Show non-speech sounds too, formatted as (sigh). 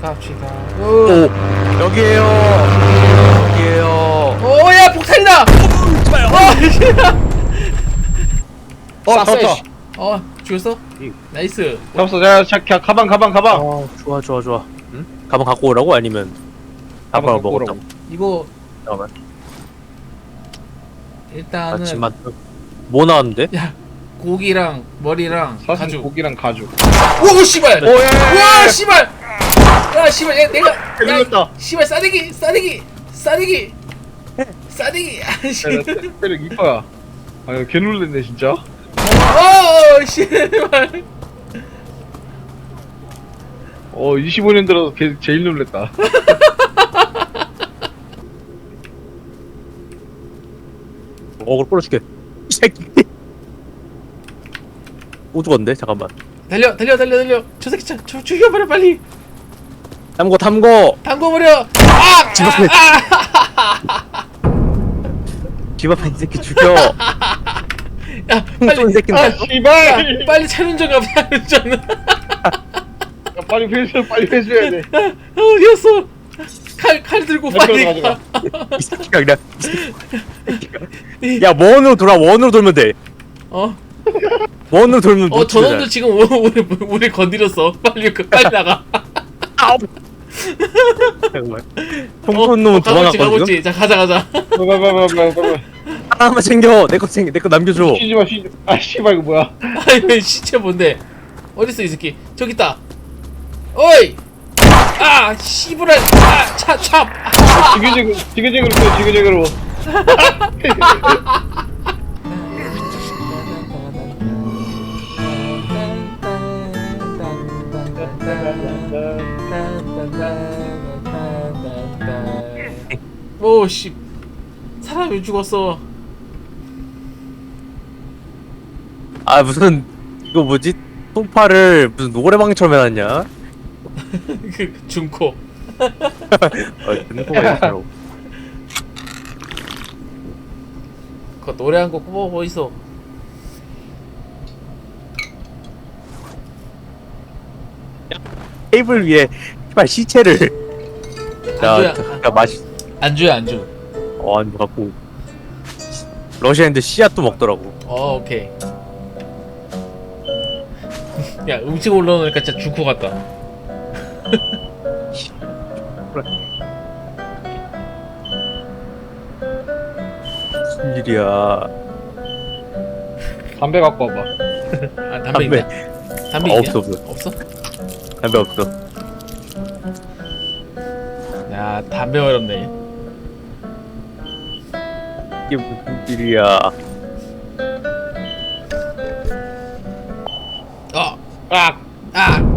갑시다. 오 오, 여기에요 여기에요 오, 야 폭탄이다. 어, 어 잡았다 어, 죽였어? 나이스. 잡았어 자, 자 가- 가방 가방 가방 어 좋아 좋아 좋아 응? 가방 갖고 오라고 아니면 가방을 갖고 오라고. 먹었다고 이거 잠깐만 일단은 아침만 뭐 나왔는데? 야 고기랑 머리랑 사실 가죽. 고기랑 가죽 오, 씨발. 오야야야 와, 씨발. 야, 씨발. 야, 내가 야, 걸렸다 씨발 싸대기, 싸대기, 싸대기, 싸대기. 아, 씨. 때력 이뻐야 아개 놀랬네 진짜 어, 씨발. 어 25년 들어서 개, 제일 놀랬다 (laughs) 어그로 끌어줄게 이 새끼 또 죽었는데 잠깐만 달려, 달려, 달려, 달려. 저 새끼 참, 저 죽여버려 빨리. 탐고 탐고 담궈버려. 아, 집 앞에. 아, 집 앞에 이 새끼 죽여 야, 빨리. 새끼인데. 아, 씨발 야, 빨리 차운전 가, 차운전. 야, 빨리 회수 빨리 회수해야 돼 아, 어디였어? 칼, 칼 들고 빨리 가져가, 가. 이 새끼가 그냥 이 새끼가. 야 원으로 돌아 원으로 돌면 돼 어, 원으로 돌면 어, 못 치잖아. 지금 우리, 우리, 우리 건드렸어. 빨리, 그, 빨리 나가. 아우 정말 통큰 놈은 어, 가고 있지, 가고 도망갔거든 있지. 자, 가자, 가자. 봐봐봐봐봐봐 하나만 챙겨 내 거 챙겨 내 거 남겨줘 쉬지 마 쉬지 아 씨발 이거 뭐야 아니, 왜 시체 뭔데? 어딨어, 이 새끼? 저기 있다. 어이! 아, 씨부랄! 아, 차, 차! 아, 지그재그 지그재그로 써 지그재그로 (laughs) 오, 씨. 사람이 죽었어. 아 무슨 이거 뭐지 통파를 무슨 노래방처럼 해놨냐 (laughs) 그, 중코. (laughs) 어 등포가 이렇게 그 노래 한 곡 뽑아보고 있어. 테이블 위에 씨발 시체를. 야 잠깐 마시 안주야, 안주. 어 안주 갖고 러시아인데 씨앗도 먹더라고 어, 오케이. 야, 음식 올라오니까 진짜 중코 같다. 무슨 일이야 담배 갖고 와봐 아, 담배, 담배. 있나? 담배 아, 있냐? 없어, 없어. 없어? 담배 없어 야, 담배 어렵네. 이게 무슨 일이야 어, 아 아,